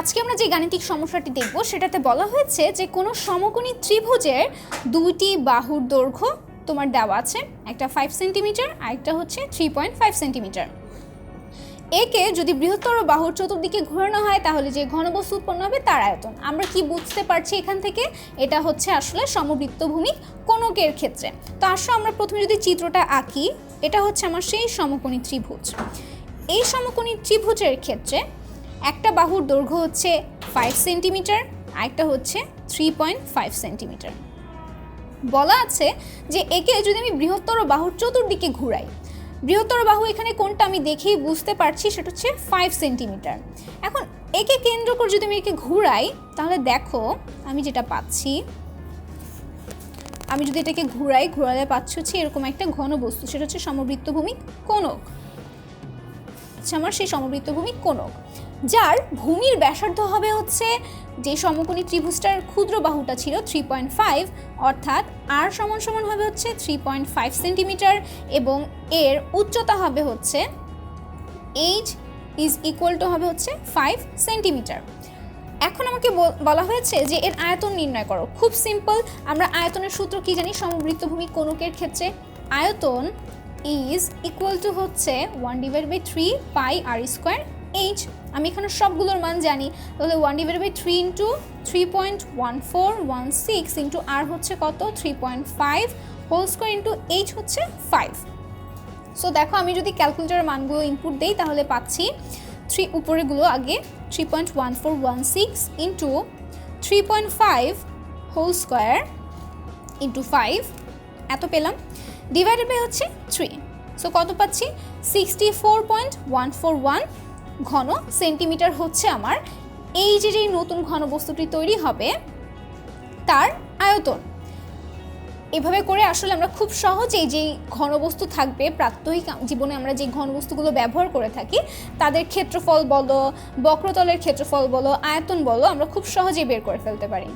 আজকে আমরা যে গাণিতিক সমস্যাটি দেখব, সেটাতে বলা হয়েছে যে কোনো সমকোণী ত্রিভুজের দুইটি বাহুর দৈর্ঘ্য তোমার দেওয়া আছে, একটা ফাইভ সেন্টিমিটার আর একটা হচ্ছে থ্রি পয়েন্ট ফাইভ সেন্টিমিটার একে যদি বৃহত্তর বাহুর চতুর্দিকে ঘোরানো হয়, তাহলে যে ঘনবস্তু উৎপন্ন হবে তার আয়তন। আমরা কি বুঝতে পারছি এখান থেকে? এটা হচ্ছে আসলে সমবৃত্তভূমি কোণকের ক্ষেত্রে। তো আসো আমরা প্রথমে যদি চিত্রটা আঁকি, এটা হচ্ছে আমার সেই সমকোণী ত্রিভুজ। এই সমকোণী ত্রিভুজের ক্ষেত্রে একটা বাহুর দৈর্ঘ্য হচ্ছে ফাইভ সেন্টিমিটার আরেকটা হচ্ছে থ্রি পয়েন্ট ফাইভ সেন্টিমিটার বলা আছে যে একে যদি আমি বৃহত্তর বাহুর চতুর্দিকে ঘুরাই, বৃহত্তর বাহু এখানে কোনটা আমি দেখেই বুঝতে পারছি সেটা হচ্ছে ফাইভ সেন্টিমিটার এখন একে কেন্দ্র করে যদি আমি একে ঘুরাই, তাহলে দেখো আমি যেটা পাচ্ছি, আমি যদি এটাকে ঘুরাই, ঘোরালে পাচ্ছি হচ্ছে এরকম একটা ঘন বস্তু, সেটা হচ্ছে সমবৃত্তভূমি কোণক। হচ্ছে আমার সেই সমবৃত্তভূমি কোণক। যার ভূমির ব্যাসার্ধ হবে হচ্ছে যে সমকোণী ত্রিভুজটার ক্ষুদ্র বাহুটা ছিল থ্রি পয়েন্ট ফাইভ অর্থাৎ আর সমান সমান হবে হচ্ছে থ্রি পয়েন্ট ফাইভ সেন্টিমিটার এবং এর উচ্চতা হবে হচ্ছে এইচ ইজ ইকুয়াল টু হবে হচ্ছে ফাইভ সেন্টিমিটার এখন আমাকে বল- হয়েছে যে এর আয়তন নির্ণয় করো। খুব সিম্পল আমরা আয়তনের সূত্র কি জানি? সমবৃত্তভূমি কোণকের ক্ষেত্রে আয়তন ইজ ইকুয়াল টু হচ্ছে one divide by three pi R square H আমি এখানে সবগুলোর মান জানি। তাহলে one divide by three into three point one four one six into R হচ্ছে কত? Three point five whole square into H হচ্ছে ফাইভ সো দেখো, আমি যদি ক্যালকুলেটারের মানগুলো ইনপুট দেই, তাহলে পাচ্ছি থ্রি উপরেগুলো আগে three point one four one six into three point five whole square into five এত পেলাম। ডিভাইডেড বাই হচ্ছে থ্রি সো কত পাচ্ছি? Sixty four point one four one ঘন সেন্টিমিটার হচ্ছে আমার। এই যে যেই নতুন ঘন বস্তুটি তৈরি হবে, তার আয়তন। এভাবে করে আসলে আমরা খুব সহজেই যেই ঘনবস্তু থাকবে, প্রাত্যহিক জীবনে আমরা যে ঘনবস্তুগুলো ব্যবহার করে থাকি, তাদের ক্ষেত্রফল বলো, বক্রতলের ক্ষেত্রফল বলো, আয়তন বলো, আমরা খুব সহজেই বের করে ফেলতে পারি।